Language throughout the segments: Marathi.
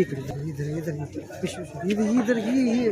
इकडे इधर इधर इधर पिशवी इधर इधर ये ये।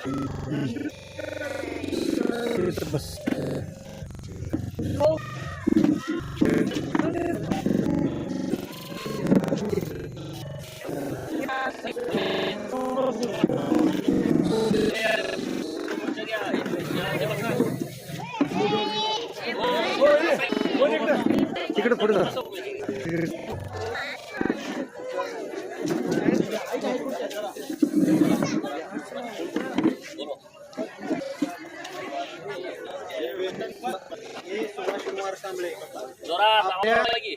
जा इधर बस तिकडे पुढे जा तिकडे मी सुभाष कुमार कांबळे जोरात आपल्या- आवाज आला की.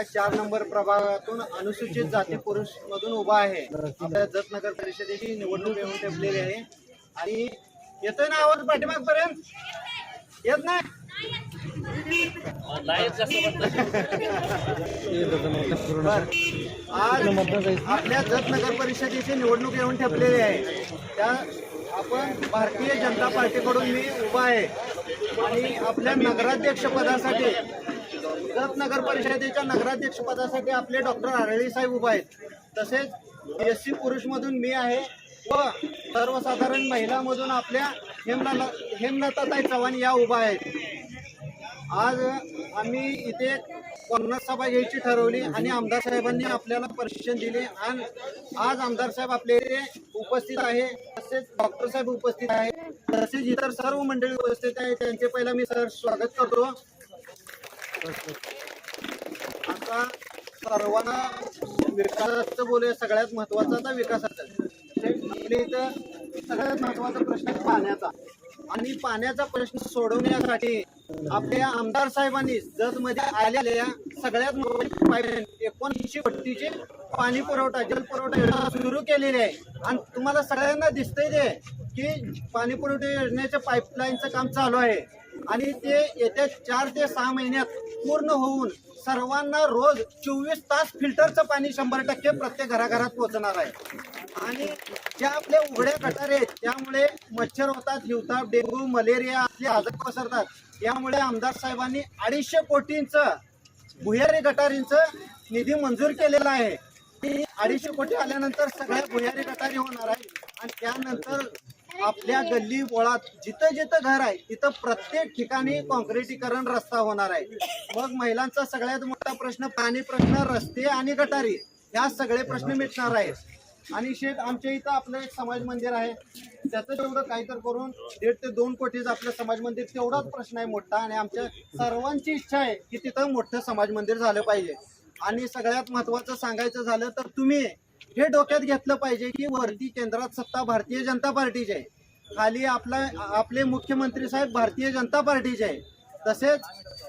आपल्या चार नंबर प्रभागातून अनुसूचित जाती पुरुष मधून उभा आहे. आपल्या जत नगर परिषदेची निवडणूक येऊन ठेवलेली आहे. आणि येतोय ना आवाज पाठीमाग पर्यंत येत नाही? ये. आज आपल्या जत नगर परिषदेची निवडणूक येऊन ठेपलेली आहे. त्या आपण भारतीय जनता पार्टीकडून मी उभा आहे. आणि आपल्या नगराध्यक्ष पदासाठी जत नगर परिषदेच्या नगराध्यक्ष पदासाठी आपले डॉक्टर आरळी साहेब उभा आहेत. तसेच एस सी पुरुषमधून मी आहे व सर्वसाधारण महिलामधून आपल्या हेमला हेमलताताई चव्हाण या उभा आहेत. आज आम्ही इथे पन्नास सभा घ्यायची ठरवली आणि आमदार साहेबांनी आपल्याला प्रशिक्षण दिले आणि आज आमदार साहेब आपल्या इथे उपस्थित आहे तसेच डॉक्टर साहेब उपस्थित आहे तसेच इतर सर्व मंडळी उपस्थित आहे त्यांचे पहिला मी सर स्वागत करतो. आता सर्वांना विकास बोलूया. सगळ्यात महत्त्वाचा आता विकासाचा. आपल्या इथं सगळ्यात महत्त्वाचा प्रश्न आहे पाण्याचा. आणि पाण्याचा प्रश्न सोडवण्यासाठी आपल्या आमदार साहेबांनी जत मध्ये आलेल्या सगळ्यात एकोणीसशे कोटीचे पाणी पुरवठा जल पुरवठा योजना सुरू केलेली आहे. आणि तुम्हाला सगळ्यांना दिसतंय ते की पाणी पुरवठा योजनेच्या पाईपलाईनचं काम चालू आहे. आणि ते येत्या चार ते सहा महिन्यात पूर्ण होऊन सर्वांना रोज चोवीस तास फिल्टरचं पाणी शंभर टक्के प्रत्येक घराघरात पोहोचणार आहे. आणि ज्या आपल्या उघड्या गटार आहेत त्यामुळे मच्छर होतात हिवताप डेंग्यू मलेरिया असले आजार पसरतात. यामुळे आमदार साहेबांनी अडीचशे कोटींचं भुयारी गटारींचं निधी मंजूर केलेला आहे. अडीचशे कोटी आल्यानंतर सगळ्या भुयारी गटारी होणार आहे आणि त्यानंतर आपल्या गल्ली बोळात जिथं जिथं घर आहे तिथं प्रत्येक ठिकाणी काँक्रिटीकरण रस्ता होणार आहे. मग महिलांचा सगळ्यात मोठा प्रश्न पाणी प्रश्न रस्ते आणि गटारी ह्या सगळे प्रश्न मिटणार आहेत. आणि शेठ आमच्या इथं आपलं एक समाज मंदिर आहे. त्याचं तेवढं काहीतर करून दीड ते दोन कोटीचं आपलं समाज मंदिर तेवढाच प्रश्न आहे मोठा. आणि आमच्या सर्वांची इच्छा आहे की तिथं मोठं समाज मंदिर झालं पाहिजे. आणि सगळ्यात महत्वाचं सांगायचं झालं तर तुम्ही हे डोक्यात घेतलं पाहिजे की वरती केंद्रात सत्ता भारतीय जनता पार्टीची आहे. खाली आपला आपले मुख्यमंत्री साहेब भारतीय जनता पार्टीचे आहे. तसेच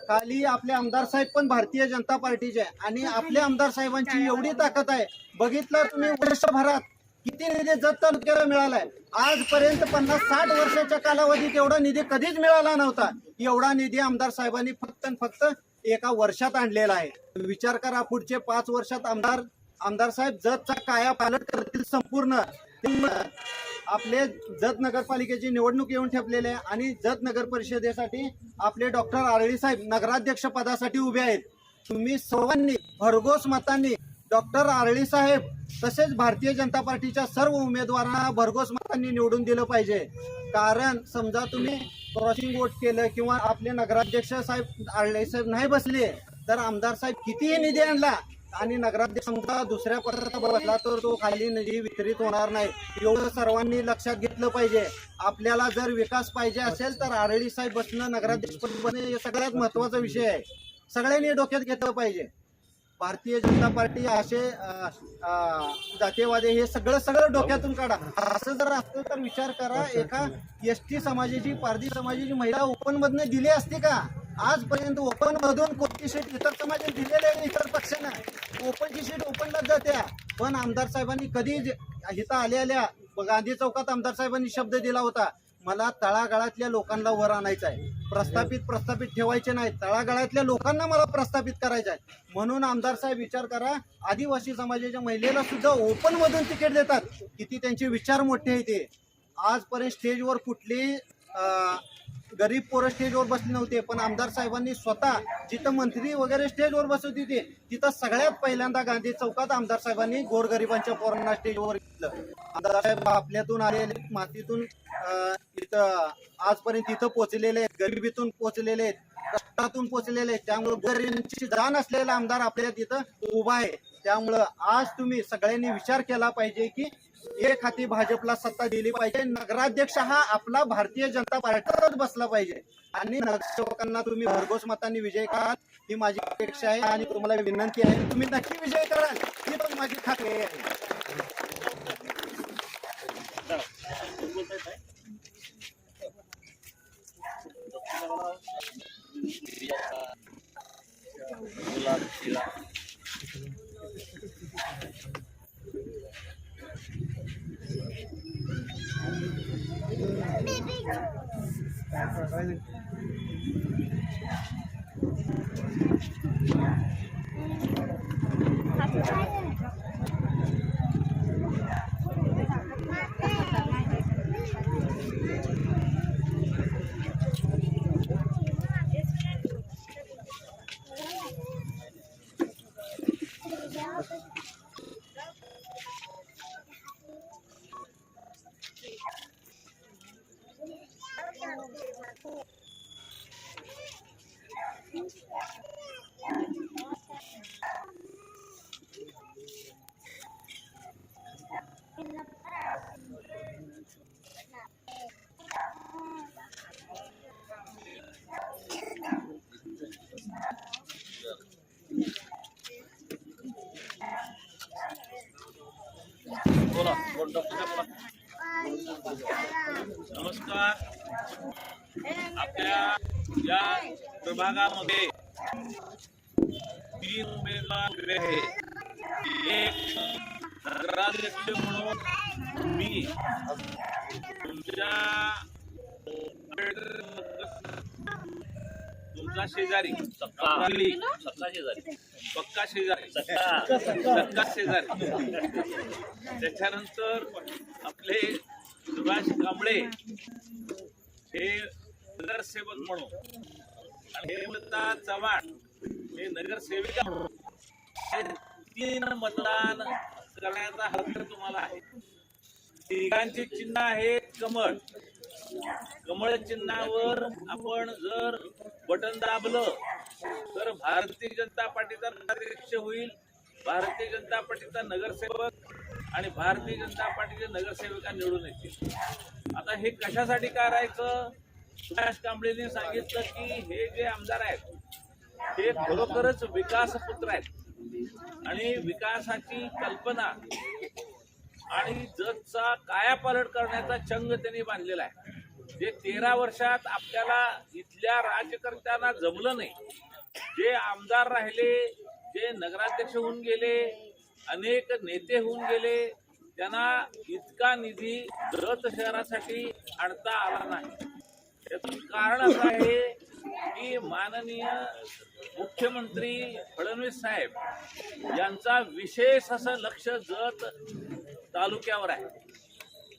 खाली आपले आमदार साहेब पण भारतीय जनता पार्टीचे आहे. आणि आपल्या आमदार साहेबांची एवढी ताकद आहे. बघितलं तुम्ही वर्षभरात किती निधी जत तालुक्याला मिळालाय. आजपर्यंत पन्नास साठ वर्षाच्या कालावधीत एवढा निधी कधीच मिळाला नव्हता. एवढा निधी आमदार साहेबांनी फक्त फक्त एका वर्षात आणलेला आहे. विचार करा पुढचे पाच वर्षात आमदार आमदार साहेब जतचा काया पालट करतील संपूर्ण. आपले जत नगरपालिकेची निवडणूक येऊन ठेपलेले आहे आणि जत नगर परिषदेसाठी आपले डॉक्टर आरळी साहेब नगराध्यक्ष पदासाठी उभे आहेत. तुम्ही सर्वांनी भरघोस मतांनी डॉक्टर आरळी साहेब तसेच भारतीय जनता पार्टीच्या सर्व उमेदवारांना भरघोस मतांनी निवडून दिलं पाहिजे. कारण समजा तुम्ही क्रॉसिंग वोट केलं किंवा आपले नगराध्यक्ष साहेब आरळे साहेब नाही बसले तर आमदार साहेब कितीही निधी आणला आणि नगराध्यक्ष समजा दुसऱ्या पदाचा बसला तर तो खाली निधी वितरित होणार नाही. एवढं सर्वांनी लक्षात घेतलं पाहिजे. आपल्याला जर विकास पाहिजे असेल तर आरळी साहेब बसणं नगराध्यक्ष बसणं हे सगळ्यात महत्त्वाचा विषय आहे. सगळ्यांनी डोक्यात घेतलं पाहिजे. भारतीय जनता पार्टी असे जातीयवादी हे सगळं सगळं डोक्यातून काढा. असं जर असतं तर विचार करा एका एस टी समाजाची पारधी समाजाची महिला ओपन मधनं दिली असती का? आजपर्यंत ओपन मधून कोणती सीट इतर समाजाने दिलेली आहे इतर पक्षानं? ओपनची सीट ओपनलाच जात्या. पण आमदार साहेबांनी कधी ज- इथं आल्या आल्या गांधी चौकात आमदार साहेबांनी शब्द दिला होता. मला तळागाळातल्या लोकांना वर आणायचं आहे. प्रस्थापित प्रस्थापित ठेवायचे नाही तळागाळातल्या लोकांना मला प्रस्थापित करायचं आहे. म्हणून आमदार साहेब विचार करा आदिवासी समाजाच्या महिलेला सुद्धा ओपन मधून तिकीट देतात. किती त्यांचे विचार मोठे आहेत ते. आजपर्यंत स्टेजवर कुठली गरीब पोरं स्टेजवर बसले नव्हते पण आमदार साहेबांनी स्वतः जिथं मंत्री वगैरे स्टेजवर बसवती होते तिथं सगळ्यात पहिल्यांदा गांधी चौकात आमदार साहेबांनी गोरगरिबांच्या पोरांना स्टेजवर घेतलं. आमदार साहेब आपल्यातून आलेले मातीतून इथं आजपर्यंत इथं पोचलेले आहेत गरिबीतून पोचलेले आहेत कष्टातून पोचलेले आहेत. त्यामुळे गरिबांची जाण असलेला आमदार आपल्या तिथं उभा आहे. त्यामुळं आज तुम्ही सगळ्यांनी विचार केला पाहिजे की एक हाती भाजपला सत्ता दिली पाहिजे. नगराध्यक्ष हा आपला भारतीय जनता पार्टीचाच बसला पाहिजे. आणि नगरसेवकांना तुम्ही भरघोस मतांनी विजय कराल ही माझी अपेक्षा आहे आणि तुम्हाला विनंती आहे तुम्ही नक्की विजय कराल ही पण माझी खात्री आहे. गुलाब तिला बोला कोण डॉक्टर बोला नमस्कार आपल्या या प्रभागामध्ये तीन उमेदवार उभे आहेत एक नगराध्यक्ष म्हणून मी तुमच्या तुमचा शेजारी. अमरावती. सत्ता शेजारी. पक्का शेजारी. सत्ता. शेजारी. त्याच्यानंतर आपले सुभाष कांबळे हे नगरसेवक म्हणून हेमलता चव्हाण हे नगरसेविका. हे तीन मतदान करण्याचा हक्क तुम्हाला आहे. तिघांची चिन्ह आहे कमळ. कमळ चिन्हावर आपण जर बटन दाबलं तर भारतीय जनता पार्टीचा नगराध्यक्ष होईल. भारतीय जनता पार्टीचा नगरसेवक आणि भारतीय जनता पार्टीचे नगरसेविका निवडून येतील. आता हे कशासाठी करायचं? सुभाष कांबळेने सांगितलं की हे जे आमदार आहेत हे खरोखरच विकासपुत्र आहेत. आणि विकासाची कल्पना आणि जगचा कायापालट करण्याचा चंग त्यांनी बांधलेला आहे. जे तेरा वर्षात आपल्याला इथल्या राज्यकर्त्यांना जमलं नाही जे आमदार राहिले जे नगराध्यक्ष होऊन गेले अनेक नेते होऊन गेले त्यांना इतका निधी जत शहरासाठी आणता आला नाही. कारण असं आहे की माननीय मुख्यमंत्री फडणवीस साहेब यांचा विशेष असं लक्ष जत तालुक्यावर आहे.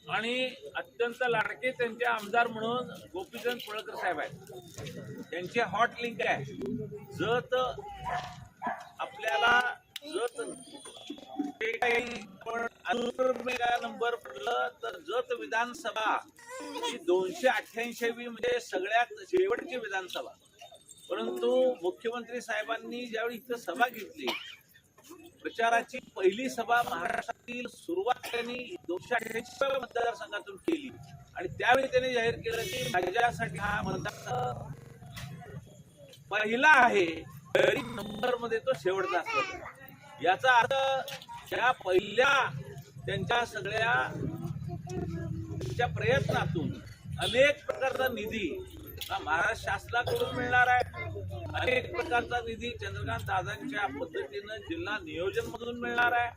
आणि अत्यंत लाडके त्यांचे आमदार म्हणून गोपीचंद पळकर साहेब आहेत. त्यांची हॉट लिंक आहे. जत आपल्याला जत काही नंबर पडलं तर जत विधानसभा दोनशे अठ्ठ्याऐंशी म्हणजे सगळ्यात शेवटची विधानसभा. परंतु मुख्यमंत्री साहेबांनी ज्यावेळी इथं सभा घेतली प्रचाराची पहिली सभा महाराष्ट्रातील सुरुवात त्यांनी दोनशे अठ्ठ्याऐंशी मतदारसंघातून केली. आणि त्यावेळी त्यांनी जाहीर केलं की माझ्यासाठी हा मतदारसंघ पहिला आहे. तरी नंबरमध्ये तो शेवटचा असतो. याचा अर्थ त्या पहिल्या त्यांच्या सगळ्या त्यांच्या प्रयत्नातून अनेक प्रकारचा निधी हा महाराष्ट्र शासनाकडून मिळणार आहे. अनेक प्रकारचा निधी चंद्रकांत दादांच्या पद्धतीनं जिल्हा नियोजन मधून मिळणार आहे.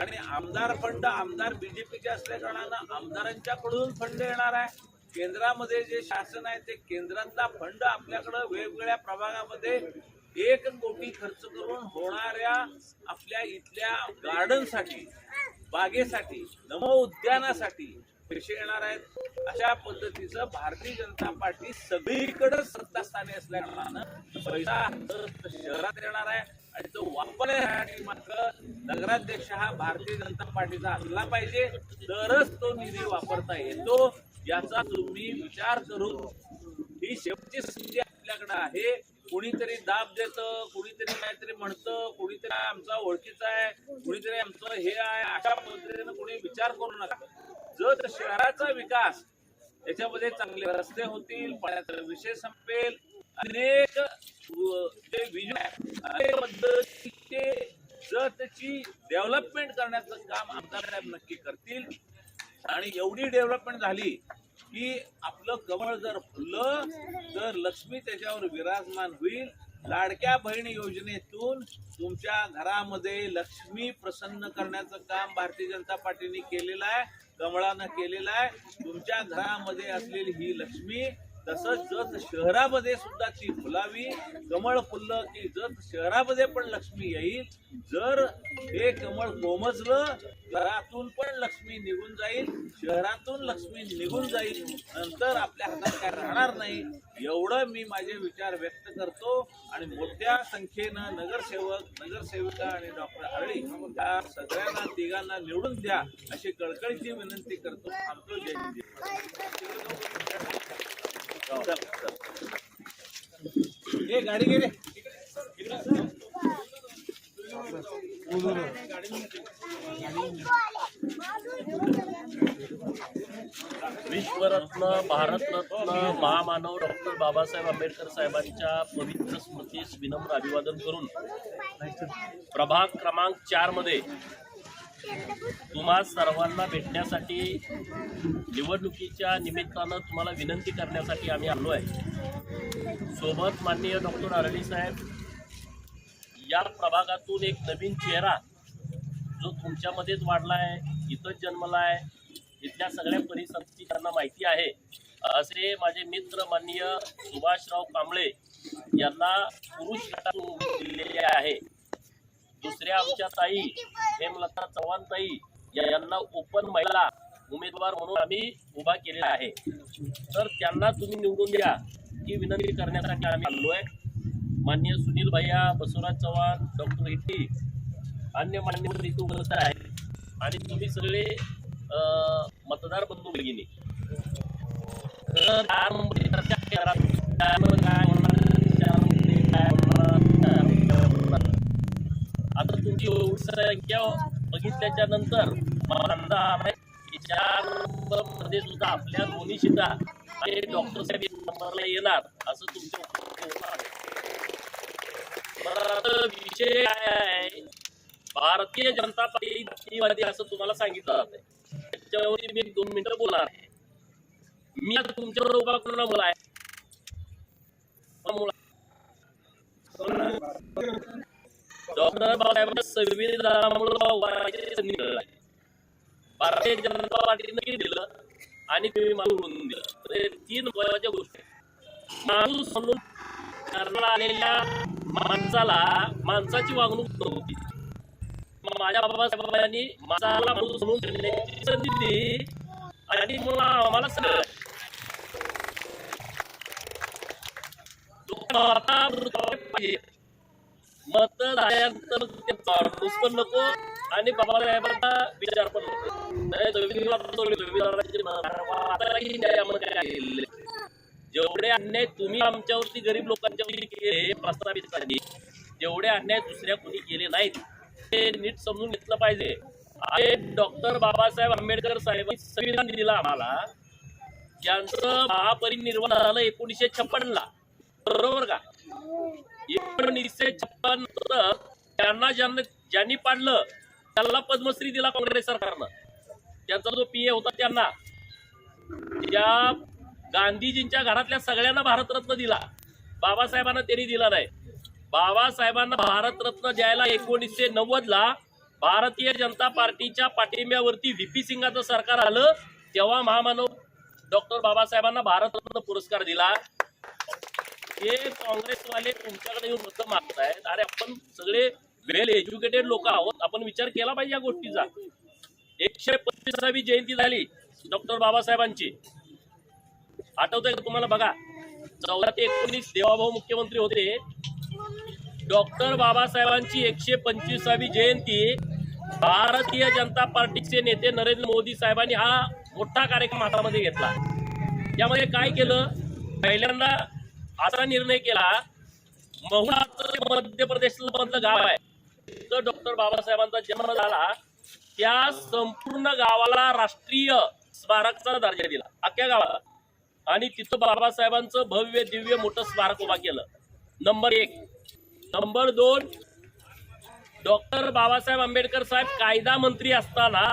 आणि आमदार फंड आमदार बीजेपीचे असल्या कारणानं आमदारांच्याकडून फंड येणार आहे. केंद्रामध्ये जे शासन आहे ते केंद्रातला फंड आपल्याकडं वेगवेगळ्या प्रभागामध्ये एक कोटी खर्च करून होणाऱ्या आपल्या इथल्या गार्डनसाठी बागेसाठी नमो उद्यानासाठी पैसे येणार आहेत. अशा पद्धतीचं भारतीय जनता पार्टी सगळीकडे सत्तास्थानी असल्या कारणानं पैसा शहरात येणार आहे. आणि तो वापरण्यासाठी मात्र नगराध्यक्ष हा भारतीय जनता पार्टीचा असला पाहिजे. तरच तो निधी वापरता येतो. याचा तुम्ही विचार करून ही शेवटची संधी आपल्याकडे आहे. कुणीतरी दाब देतं कुणीतरी काहीतरी म्हणतं कुणीतरी आमचा ओळखीचा आहे कुणीतरी आमचं हे आहे. अशा पद्धतीने कुणी विचार करू नका. जर शहराचा विकास. याच्यामध्ये चांगले रस्ते होतील पाण्याचा विषय संपेल. अनेक अ, जे विजन डेव्हलपमेंट करण्याचं काम आमदार साहेब नक्की करतील. आणि एवढी डेव्हलपमेंट झाली की आपलं कमळ जर फुललं तर लक्ष्मी त्याच्यावर विराजमान होईल. लाडक्या बहीण योजनेतून तुमच्या घरामध्ये लक्ष्मी प्रसन्न करण्याचं काम भारतीय जनता पार्टीने केलेलं आहे. कमळानं केलेला आहे. तुमच्या घरामध्ये असलेली ही लक्ष्मी तसंच जत शहरामध्ये सुद्धा ती फुलावी कमळ फुललं की जत शहरामध्ये पण लक्ष्मी येईल. जर हे कमळ कोमजलं घरातून पण लक्ष्मी निघून जाईल शहरातून लक्ष्मी निघून जाईल नंतर आपल्या हातात काय राहणार नाही एवढं मी माझे विचार व्यक्त करतो. आणि मोठ्या संख्येनं नगरसेवक नगरसेविका आणि डॉक्टर हरळी या सगळ्यांना तिघांना निवडून द्या अशी कळकळीची विनंती करतो. थांबतो. जय हिंद, जय भारत. चल, चल. ए गाडी विश्वरत्न भारतरत्न महामानव डॉक्टर बाबासाहेब आंबेडकर साहेबांच्या पवित्र स्मृतीस विनम्र अभिवादन करून प्रभाग क्रमांक चारमध्ये तुम्हा सर्वांना भेटण्यासाठी निवडणुकीच्या निमित्तानं तुम्हाला विनंती करण्यासाठी आम्ही आलो आहे. सोबत माननीय डॉक्टर आरडी साहेब या प्रभागातून एक नवीन चेहरा जो तुमच्यामध्येच वाढला आहे इथंच जन्मला आहे इथल्या सगळ्या परिस्थिती त्यांना माहिती आहे. असे माझे मित्र माननीय सुभाषराव कांबळे यांना पुरुष गटातून दिलेले आहे. दुसऱ्या आमच्या ताई हेमलता चव्हाण ताई यांना ओपन महिला उमेदवार म्हणून आम्ही उभा केलेला आहे. तर त्यांना तुम्ही निवडून द्या ही विनंती करण्यासाठी आम्ही आलो आहे. मान्य सुनील भैया बसवराज चव्हाण डॉक्टर हिट्टी अन्य मान्यवर इथे उपस्थित आहेत. आणि तुम्ही सगळे मतदार बंधू भगिनी. तर काय एवढी संख्या बघितल्याच्या नंतर मध्ये सुद्धा आपल्या दोन्ही सुद्धा डॉक्टर साहेब नंबरला येणार असं तुमच्या आता विषय काय आहे? भारतीय जनता पार्टी असं तुम्हाला सांगितलं जात आहे. त्याच्यावरती मी दोन मिनिटं बोलणार आहे. मी आता तुमच्यावर उभा करून मुला आहे मुला? डॉक्टर बाबासाहेबांच्या संविधानामुळे उभा राहायची संधी मिळाली आहे. भारतीय जनता पार्टीनं किती दिलं आणि तुम्ही मला उडून दिलं तर हे तीन महत्त्वाच्या गोष्टी आहेत. माणूस म्हणून करण्याला आलेल्या माणसाला माणसाची वागणूक नव्हती मग माझ्या बाबासाहेबांनी माणसाला माणूस म्हणून जगण्याची संधी दिली आणि मग आम्हाला सगळं लोक आता मृत पाहिजे मत झाल्यानंतर ते माणूस पण नको आणि बाबासाहेबांचा विचार पण नको. जेवढे अन्याय तुम्ही आमच्यावरती गरीब लोकांच्यावरती केले प्रस्तावित जेवढे अन्याय दुसऱ्या कोणी केले नाहीत ते नीट समजून घेतलं पाहिजे. आहे डॉक्टर बाबासाहेब आंबेडकर साहेबांनी संविधान दिलं आम्हाला ज्यांचं महापरिनिर्वाण झालं एकोणीसशे छप्पन ला बरोबर का? एकोणीसशे छप्पन त्यांना ज्यांना ज्यांनी पाडलं त्याला पद्मश्री दिला काँग्रेस सरकारनं. त्यांचा जो पी ए होता त्यांना. त्या गांधीजींच्या घरातल्या सगळ्यांना भारतरत्न दिला. बाबासाहेबांना त्यांनी दिला नाही. बाबासाहेबांना भारतरत्न द्यायला एकोणीसशे नव्वद ला भारतीय जनता पार्टीच्या पाठिंब्यावरती व्हीपी सिंगाचं सरकार आलं तेव्हा महामानव डॉक्टर बाबासाहेबांना भारतरत्न पुरस्कार दिला. हे काँग्रेसवाले तुमच्याकडे येऊन मत मागतायत. अरे आपण सगळे वेल एज्युकेटेड लोक आहोत. आपण विचार केला पाहिजे या गोष्टीचा. एकशे पंचवीसावी जयंती झाली डॉक्टर बाबासाहेबांची. आठवतंय का तुम्हाला? बघा चौदा ते एकोणीस देवाभाऊ मुख्यमंत्री होते. डॉक्टर बाबासाहेबांची एकशे पंचवीसावी जयंती भारतीय जनता पार्टीचे नेते नरेंद्र मोदी साहेबांनी हा मोठा कार्यक्रम हातामध्ये घेतला. त्यामध्ये काय केलं? पहिल्यांदा असा निर्णय केला महुळाचं मध्य प्रदेशमधलं गाव आहे. तिथं डॉक्टर बाबासाहेबांचा जन्म झाला त्या संपूर्ण गावाला राष्ट्रीय स्मारकचा दर्जा दिला अख्ख्या गावाला. आणि तिथं बाबासाहेबांचं भव्य दिव्य मोठं स्मारक उभा केलं. नंबर एक. नंबर दोन डॉक्टर बाबासाहेब आंबेडकर साहेब कायदा मंत्री असताना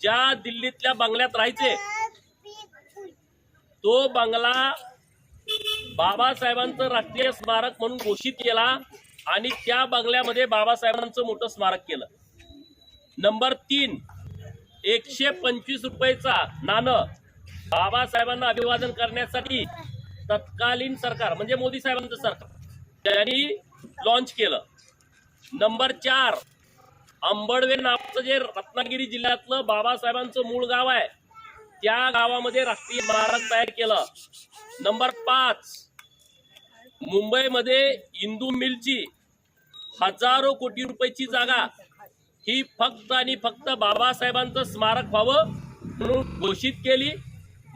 ज्या दिल्लीतल्या बंगल्यात राहायचे तो बंगला बाबासाहेबांचं राष्ट्रीय स्मारक म्हणून घोषित केला आणि त्या बंगल्यामध्ये बाबासाहेबांचं मोठं स्मारक केलं. नंबर तीन एकशे पंचवीस रुपयेचा नाणं बाबासाहेबांना अभिवादन करण्यासाठी तत्कालीन सरकार म्हणजे मोदी साहेबांचं सरकार त्यांनी लॉन्च केलं. नंबर चार अंबडवे नावाचं जे रत्नागिरी जिल्ह्यातलं बाबासाहेबांचं मूळ गाव आहे त्या गावामध्ये राष्ट्रीय स्मारक तयार केलं. नंबर पाच मुंबईमध्ये इंदू मिलची हजारो कोटी रुपयाची जागा ही फक्त आणि फक्त बाबासाहेबांचं स्मारक व्हावं म्हणून घोषित केली.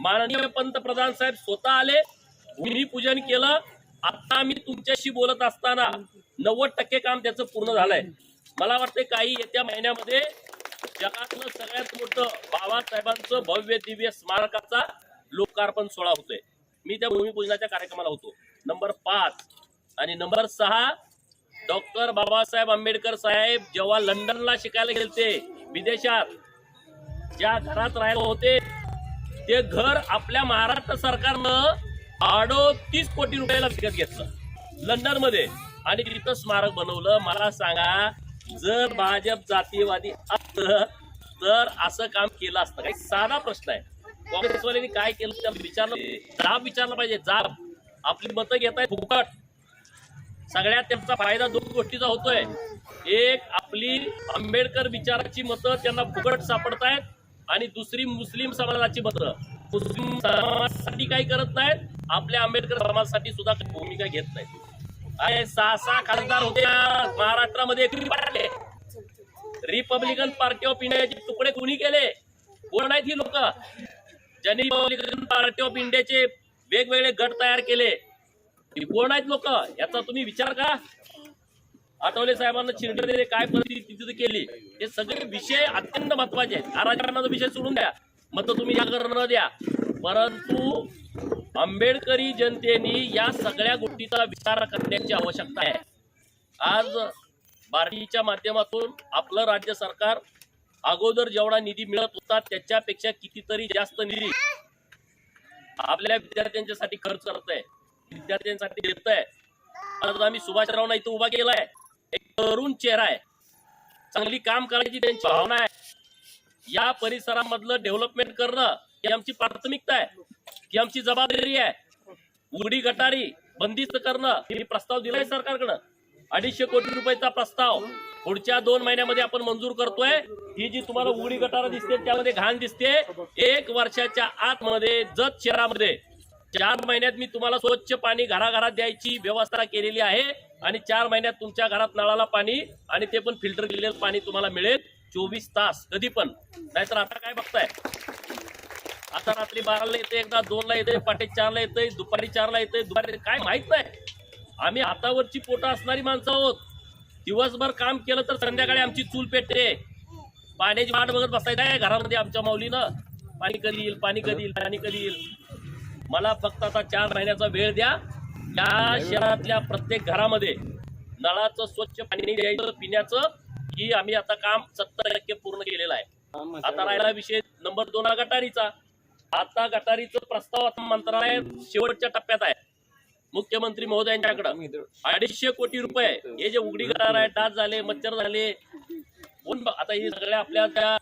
माननीय पंतप्रधान साहेब स्वतः आले भूमिपूजन केलं. आता मी तुमच्याशी बोलत असताना नव्वद टक्के काम त्याचं पूर्ण झालंय. मला वाटते काही येत्या महिन्यामध्ये जगातलं सगळ्यात मोठं बाबासाहेबांचं भव्य दिव्य स्मारकाचा लोकार्पण सोहळा होतोय. मी त्या भूमिपूजनाच्या कार्यक्रमाला होतो. नंबर पाच. आणि नंबर सहा डॉक्टर बाबासाहेब आंबेडकर साहेब जेव्हा लंडनला शिकायला गेलते विदेशात ज्या घरात राहिले होते ते घर आपल्या महाराष्ट्र सरकारनं अडोतीस कोटी रुपयाला विकत घेतलं. लंडनमध्ये आणि तिथं स्मारक बनवलं. मला सांगा जर भाजप जातीयवादी असतं तर असं काम केलं असतं. काही साधा प्रश्न आहे. काँग्रेसवाल्यांनी काय केलं त्या विचारलं जाब विचारलं पाहिजे. जाब. आपली मतं घेत आहेत फुकट. सगळ्यात त्यांचा फायदा दोन गोष्टीचा होतोय. एक आपली आंबेडकर विचाराची मतं त्यांना फुकट सापडतायत आणि दुसरी मुस्लिम समाजाची मतं. मुस्लिम समाजासाठी काही करत नाहीत आपल्या आंबेडकर समाजासाठी सुद्धा भूमिका घेत नाहीत. अरे सहा सहा खासदार होते महाराष्ट्रामध्ये रिपब्लिकन पार्टी ऑफ इंडियाचे तुकडे कोणी केले? कोण आहेत ही लोक? ज्यांनी रिपब्लिकन पार्टी ऑफ इंडियाचे वेगवेगळे गट तयार केले. ही कोण आहेत लोक? याचा तुम्ही विचार का आठवले साहेबांना चिरडे काय परिस्थिती तिथे केली. हे सगळे विषय अत्यंत महत्त्वाचे आहेत. आराजकारणाचा विषय सोडून द्या. मत तुम्ही या न द्या. परंतु आंबेडकरी जनतेने या सगळ्या गोष्टीचा विचार करण्याची आवश्यकता आहे. आज बार्टीच्या माध्यमातून आपलं राज्य सरकार अगोदर जेवढा निधी मिळत होता त्याच्यापेक्षा कितीतरी जास्त निधी आपल्या विद्यार्थ्यांच्यासाठी खर्च करत आहे विद्यार्थ्यांसाठी देत आहे आज आम्ही सुभाषरावना इथं उभा केलाय. एक तरुण चेहरा आहे. चांगली काम करायची त्यांची भावना आहे. या परिसरामधलं डेव्हलपमेंट करणं ही आमची प्राथमिकता आहे. ही आमची जबाबदारी आहे. उघडी गटारी बंदिस्त करणं हे प्रस्ताव दिलाय सरकारकडं. अडीचशे कोटी रुपयाचा प्रस्ताव. पुढच्या दोन महिन्यामध्ये आपण मंजूर करतोय. ही जी तुम्हाला उघडी गटारा दिसते त्यामध्ये घाण दिसते. एक वर्षाच्या आतमध्ये जत शहरामध्ये चार महिन्यात मी तुम्हाला स्वच्छ पाणी घराघरात द्यायची व्यवस्था केलेली आहे. आणि चार महिन्यात तुमच्या घरात नळाला पाणी आणि ते पण फिल्टर केलेलं पाणी तुम्हाला मिळेल. चोवीस तास कधी पण. नाहीतर आता काय बघताय? आता रात्री बाराला येते एकदा दोनला येते पाटे चारला येते दुपारी चारला येते दुपारी काय माहीत नाही. आम्ही हातावरची पोटं असणारी माणसं आहोत. दिवसभर काम केलं तर संध्याकाळी आमची चूल पेटते. पाण्याची वाट बघत बसायचं आहे घरामध्ये आमच्या माऊलीनं. पाणी कधी येईल पाणी कधी येईल पाणी कधी येईल? मला फक्त आता चार महिन्याचा वेळ द्या. या शहरातल्या प्रत्येक घरामध्ये नळाचं स्वच्छ पाणी द्यायचं पिण्याचं की आम्ही आता काम सत्तर टक्के पूर्ण केलेलं आहे. आता राहिला विषय नंबर दोन हा गटारीचा आता गटारीचं प्रस्ताव आता मंत्रालय शेवटच्या टप्प्यात आहे. मुख्यमंत्री महोदयांच्याकडं अडीचशे कोटी रुपये. हे जे उघडी गटार आहे डास झाले मच्छर झाले कोण आता हे सगळ्या आपल्या त्या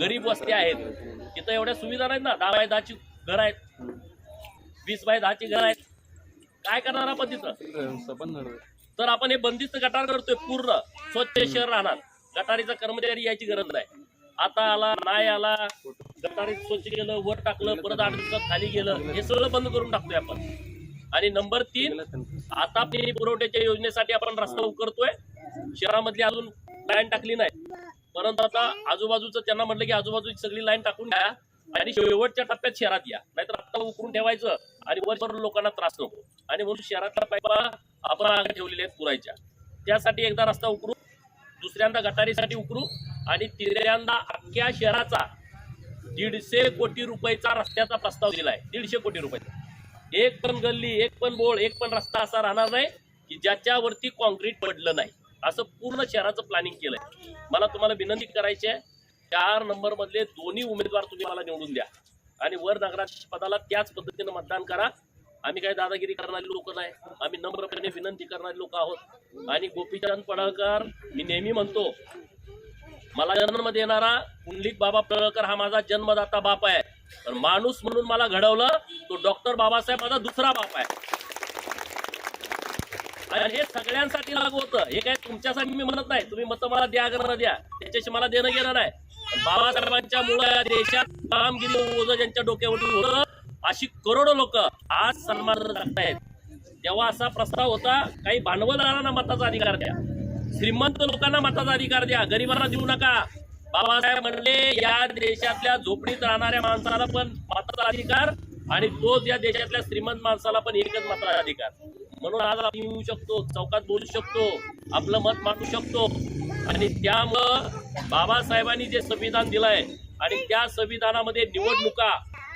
गरीब वस्त्या आहेत. तिथं एवढ्या सुविधा नाहीत ना. दहा बाय दहाची घर आहेत. वीस बाय दहाची घर आहेत. काय करणार आपण तिथं? तर आपण हे बंदिस्त गटार करतोय पूर्ण. स्वच्छ शहर राहणार. गटारीचा कर्मचारी यायची गरज नाही. आता आला नाही आला गटारी स्वच्छ केलं वर टाकलं परत आठ दिवसात खाली गेलं हे सगळं बंद करून टाकतोय आपण. आणि नंबर तीन आता पाणी पुरवठ्याच्या योजनेसाठी आपण रस्ता उकरतोय शहरामधली अजून लाईन टाकली नाही. परंतु आता आजूबाजूचं त्यांना म्हटलं की आजूबाजूची सगळी लाईन टाकून घ्या आणि शेवटच्या टप्प्यात शहरात या. नाहीतर आता उकरून ठेवायचं आणि वर्षभर लोकांना त्रास नको. आणि म्हणून शहरातल्या पाईपा आपण ठेवलेल्या आहेत पुरायच्या. त्यासाठी एकदा रस्ता उकरू दुसऱ्यांदा गटारीसाठी उकरू आणि तिसऱ्यांदा अख्ख्या शहराचा दीडशे कोटी रुपयाचा रस्त्याचा प्रस्ताव दिलाय. दीडशे कोटी रुपयाचा एक पण गल्ली एक पण बोळ एक पण रस्ता असा राहणार नाही की ज्याच्यावरती कॉन्क्रीट पडलं नाही. असं पूर्ण शहराचं प्लॅनिंग केलंय. मला तुम्हाला विनंती करायची आहे चार नंबर मधले दोन्ही उमेदवार तुम्ही मला निवडून द्या. आणि वर नगराध्यक्ष पदाला त्याच पद्धतीनं मतदान करा. आम्ही काय दादागिरी करणारी लोक नाही. आम्ही नम्रपणे विनंती करणारी लोक आहोत. आणि गोपीचंद पडळकर मी नेहमी म्हणतो मला जन्म देणारा पुंडलिक बाबा पडळकर हा माझा जन्मदाता बाप आहे. पण माणूस म्हणून मला घडवलं तो डॉक्टर बाबासाहेब माझा दुसरा बाप आहे. आणि हे सगळ्यांसाठी लागू होतं. हे काय तुमच्यासाठी मी म्हणत नाही. तुम्ही मत मला द्या करणं द्या. त्याच्याशी मला देणं घेणं नाही. बाबासाहेबांच्या मुळे या देशात कामगिरी ओझं ज्यांच्या डोक्यावरून होतं अशी करोडो लोक आज सन्मान करतायत. तेव्हा असा प्रस्ताव होता काही भांडवलदारांना मताचा अधिकार द्या. श्रीमंत लोकांना मताचा अधिकार द्या. गरिबांना देऊ नका. बाबासाहेब म्हणले या देशातल्या झोपडीत राहणाऱ्या माणसाला पण मताचा अधिकार आणि तोच या देशातल्या श्रीमंत माणसाला पण एकच मताचा अधिकार. म्हणून आज आपण येऊ शकतो चौकात बोलू शकतो आपलं मत मांडू शकतो. आणि त्यामुळं बाबासाहेबांनी जे संविधान दिलंय आणि त्या संविधानामध्ये निवडणुका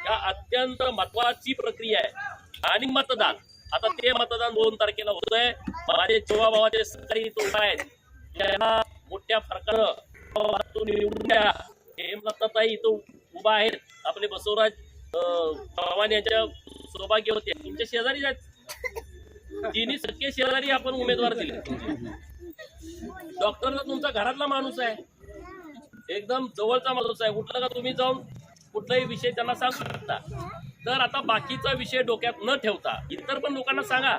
या अत्यंत महत्वाची प्रक्रिया आहे. आणि मतदान आता ते मतदान दोन तारखेला होतंय. माझे चोवा भावाचे सरकारी तोटा आहेत. त्यांना मोठ्या फरकानं निवडून द्या हेमलताताई इथं उभा आहेत. आपले बसवराज चव्हाण यांच्या सौभाग्य होते. तुमच्या शेजारी आहेत. तिन्ही सख्खे शेजारी आपण उमेदवार दिले. डॉक्टर तुमचा घरातला माणूस आहे. एकदम जवळचा माणूस आहे. कुठला का तुम्ही जाऊन कुठलाही विषय त्यांना सांगू शकता. तर आता बाकीचा विषय डोक्यात न ठेवता इतर पण लोकांना सांगा.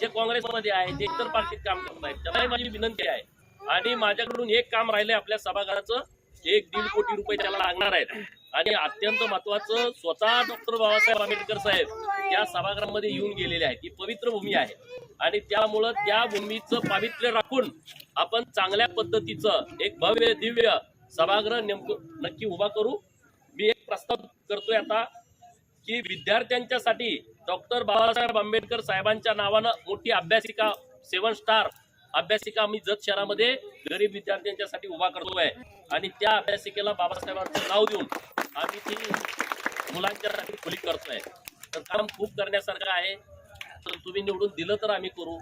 जे काँग्रेसमध्ये आहे जे इतर पार्टीत काम करत आहेत त्यालाही माझी विनंती आहे. आणि माझ्याकडून एक काम राहिलंय आपल्या सभागृहाचं एक दीड कोटी रुपये त्याला लागणार आहेत. आणि अत्यंत महत्वाचं स्वतः डॉक्टर बाबासाहेब आंबेडकर साहेब त्या सभागृहामध्ये येऊन गेलेले आहेत. ही पवित्र भूमी आहे. आणि त्यामुळं त्या भूमीचं पावित्र्य राखून आपण चांगल्या पद्धतीचं एक भव्य दिव्य सभागृह नेमकं नक्की उभा करू. मी एक प्रस्ताव करतोय आता की विद्यार्थ्यांच्यासाठी डॉक्टर बाबासाहेब आंबेडकर साहेबांच्या नावानं मोठी अभ्यासिका सेवन स्टार अभ्यासिका आम्ही जत शहरामध्ये गरीब विद्यार्थ्यांच्यासाठी उभा करतोय. आणि त्या अभ्यासिकेला बाबासाहेबांचं नाव देऊन आम्ही ती मुलांच्यासाठी खुली करतोय. तर काम खूप करण्यासारखं आहे. तर तुम्ही निवडून दिलं तर आम्ही करू.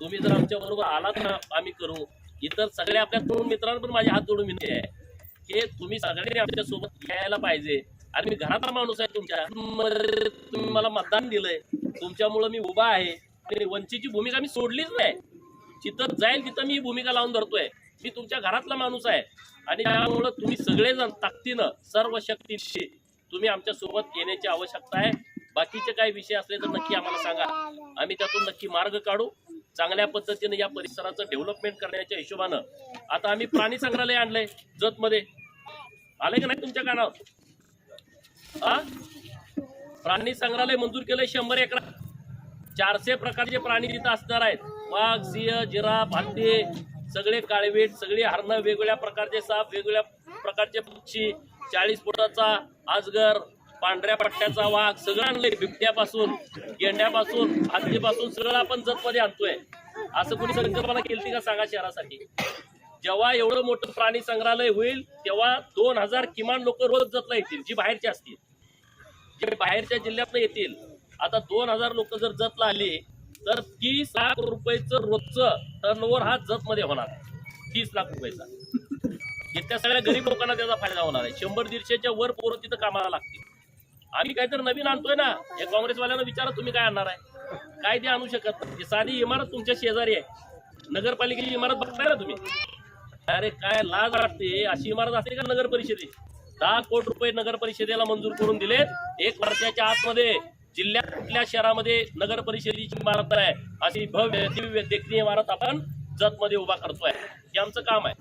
तुम्ही जर आमच्या बरोबर आलात ना आम्ही करू. इतर सगळ्या आपल्या तरुण मित्रांना पण माझे हात जोडून विनंती आहे की तुम्ही सगळ्यांनी आमच्यासोबत यायला पाहिजे. आणि मी घरातला माणूस आहे तुमच्या. तुम्ही मला मतदान दिलंय. तुमच्यामुळं मी उभा आहे. आणि वंचितची भूमिका मी सोडलीच नाही. जिथं जाईल तिथं मी भूमिका लावून धरतोय. मी तुमच्या घरातला माणूस आहे. आणि त्यामुळं तुम्ही सगळेजण ताकदीनं सर्व शक्तीशी तुम्ही आमच्यासोबत येण्याची आवश्यकता आहे. बाकीचे काही विषय असले तर नक्की आम्हाला सांगा. आम्ही त्यातून नक्की मार्ग काढू. चांगल्या पद्धतीने या परिसराचं डेव्हलपमेंट करण्याच्या हिशोबानं. आता आम्ही प्राणी संग्रहालय आणलंय जतमध्ये. आले का नाही तुमच्या कानावर? हा प्राणी संग्रहालय मंजूर केलंय शंभर एकरा चारशे प्रकारचे प्राणी तिथं असणार आहेत. वाघ सिंह जिराफ हत्ती सगळे काळवीट सगळी हरणं वेगवेगळ्या प्रकारचे साप वेगवेगळ्या प्रकारचे पक्षी चाळीस फुटाचा आजगर पांढऱ्या पट्ट्याचा वाघ सगळं आणलंय बिबट्यापासून गेंड्यापासून हत्तीपासून सगळं आपण जतमध्ये आणतोय. असं कोणी संकल्पना केली का सांगा शहरासाठी? जेव्हा एवढं मोठं प्राणी संग्रहालय होईल तेव्हा दोन हजार किमान लोक रोज जतला येतील जी बाहेरची असतील. जे बाहेरच्या जिल्ह्यातनं येतील आता दोन हजार लोक जर जतला आली तर तीस लाख रुपयाचं रोजचं टर्नओव्हर हा जत मध्ये होणार. तीस लाख रुपयाचा. इतक्या सगळ्या गरीब लोकांना त्याचा फायदा होणार आहे. शंभर दीडशेच्या वर पोरं तिथं कामाला लागतील. आम्ही काहीतरी नवीन आणतोय ना. या काँग्रेसवाल्यांना विचारा तुम्ही काय आणणार आहे. काय ते आणू शकत नाही. साधी इमारत तुमच्या शेजारी आहे. नगरपालिकेची इमारत बघताय ना तुम्ही? अरे काय लाज वाटते. अशी इमारत असते का नगर परिषदेची? दहा कोटी रुपये नगर परिषदेला मंजूर करून दिलेत. एक वर्षाच्या आतमध्ये जिल्ह्यात कुठल्या शहरामध्ये नगर परिषदेची इमारत आहे अशी भव्य दिव्य देखणी इमारत आपण जतमध्ये उभा करतोय. हे आमचं काम आहे.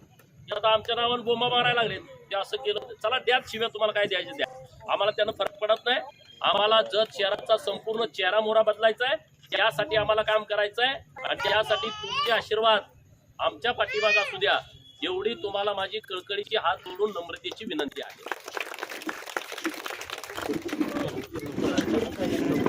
आता आमच्या नावावर बोंबा मारायला लागले ते असं केलं चला द्याच शिव्या तुम्हाला काय द्यायचे द्या. आम्हाला त्यानं फरक पडत नाही. आम्हाला जत शहराचा संपूर्ण चेहरा मोहरा बदलायचा आहे. त्यासाठी आम्हाला काम करायचं आहे. आणि त्यासाठी तुमचे आशीर्वाद आमच्या पाठीमाग असू द्या. एवढी तुम्हाला माझी कळकळीची हात जोडून नम्रतेची विनंती आहे.